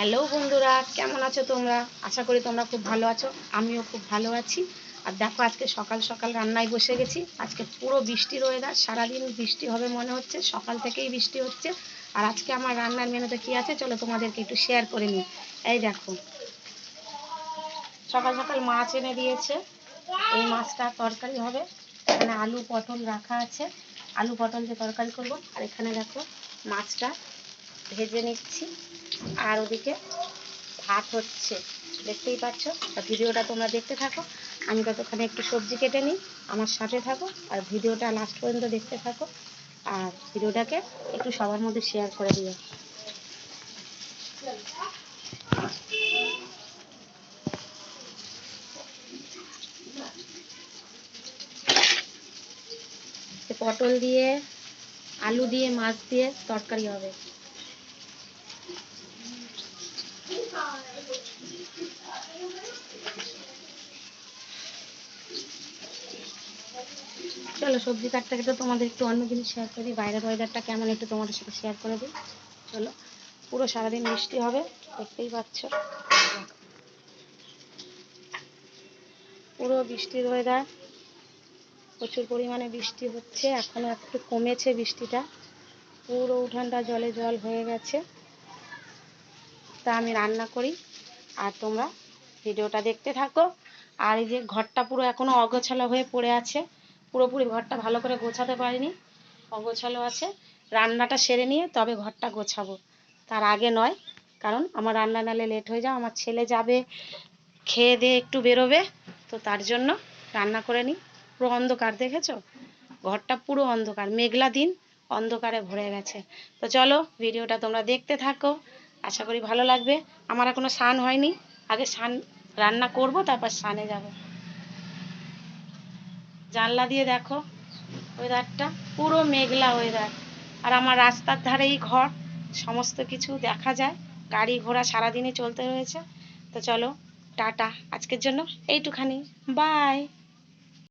Hello বন্ধুরা, কেমন আছো তোমরা? আশা করি তোমরা খুব ভালো আছো, আমিও খুব ভালো আছি। আর দেখো, আজকে সকাল সকাল রান্নায় বসে গেছি। আজকে পুরো বৃষ্টির ওয়েদার সারাদিন বৃষ্টি হবে মনে হচ্ছে, সকাল থেকেই বৃষ্টি হচ্ছে। আর আজকে আমার রান্নার মেনুতে কি আছে, চলো তোমাদেরকে একটু শেয়ার করে নিই। এই দেখো, সকাল সকাল মাছ এনে দিয়েছে। এই মাছটা তরকারি হবে। এখানে আলু পটল রাখা আছে। আলু পটল দিয়ে তরকারি করব। আর এখানে দেখো, মাছটা ভেজে নিচ্ছি। আর ওদিকে ভাত হচ্ছে। দেখতেই পাচ্ছ? ভিডিওটা তোমরা দেখতে থাকো। আমি ততক্ষণে একটু সবজি কেটে নিই, আমার সাথে থাকো, আর ভিডিওটা লাস্ট পর্যন্ত দেখতে থাকো। আর ভিডিওটাকে একটু সবার মধ্যে শেয়ার করে দিও। পটল দিয়ে, আলু দিয়ে, মাছ দিয়ে তরকারি হবে। চলো সবজি কাটতে কাটতে তোমাদের একটু অন্য জিনিস শেয়ার করি। বাইরের ওয়েদারটা কেমন একটু তোমাদের সাথে শেয়ার করে দিই। চলো, পুরো সারাদিন বৃষ্টি হবে, দেখতেই পাচ্ছ। পুরো বৃষ্টির ওয়েদার প্রচুর পরিমাণে বৃষ্টি হচ্ছে, এখনও একটু কমেছে বৃষ্টিটা। পুরো উঠানটা জলে জল হয়ে গেছে। তা আমি রান্না করি। আর তোমরা ভিডিওটা দেখতে থাকো। আর এই যে ঘরটা পুরো এখনও অগোছালো হয়ে পড়ে আছে। পুরোপুরি ঘরটা ভালো করে গোছাতে পারিনি। অগোছালো আছে। রান্নাটা সেরে নিয়ে তবে ঘরটা গোছাবো। তার আগে নয়, কারণ আমার রান্না নালে লেট হয়ে যাও, আমার ছেলে যাবে, খেয়ে দিয়ে একটু বেরোবে, তো তার জন্য রান্না করে নিই। পুরো অন্ধকার দেখেছ? ঘরটা পুরো অন্ধকার, মেঘলা দিন, অন্ধকারে ভরে গেছে। তো চলো, ভিডিওটা তোমরা দেখতে থাকো। আশা করি ভালো লাগবে। আমার এখনও স্নান হয়নি। আগে স্নান রান্না করব, তারপর স্নানে যাব। জানলা দিয়ে দেখো ওয়েদারটা পুরো মেঘলা ওয়েদার আর আমার রাস্তার ধারেই ঘর। সমস্ত কিছু দেখা যায়। গাড়ি ঘোড়া সারাদিনই চলতে রয়েছে তো চলো, টাটা। আজকের জন্য এইটুখানি। বাই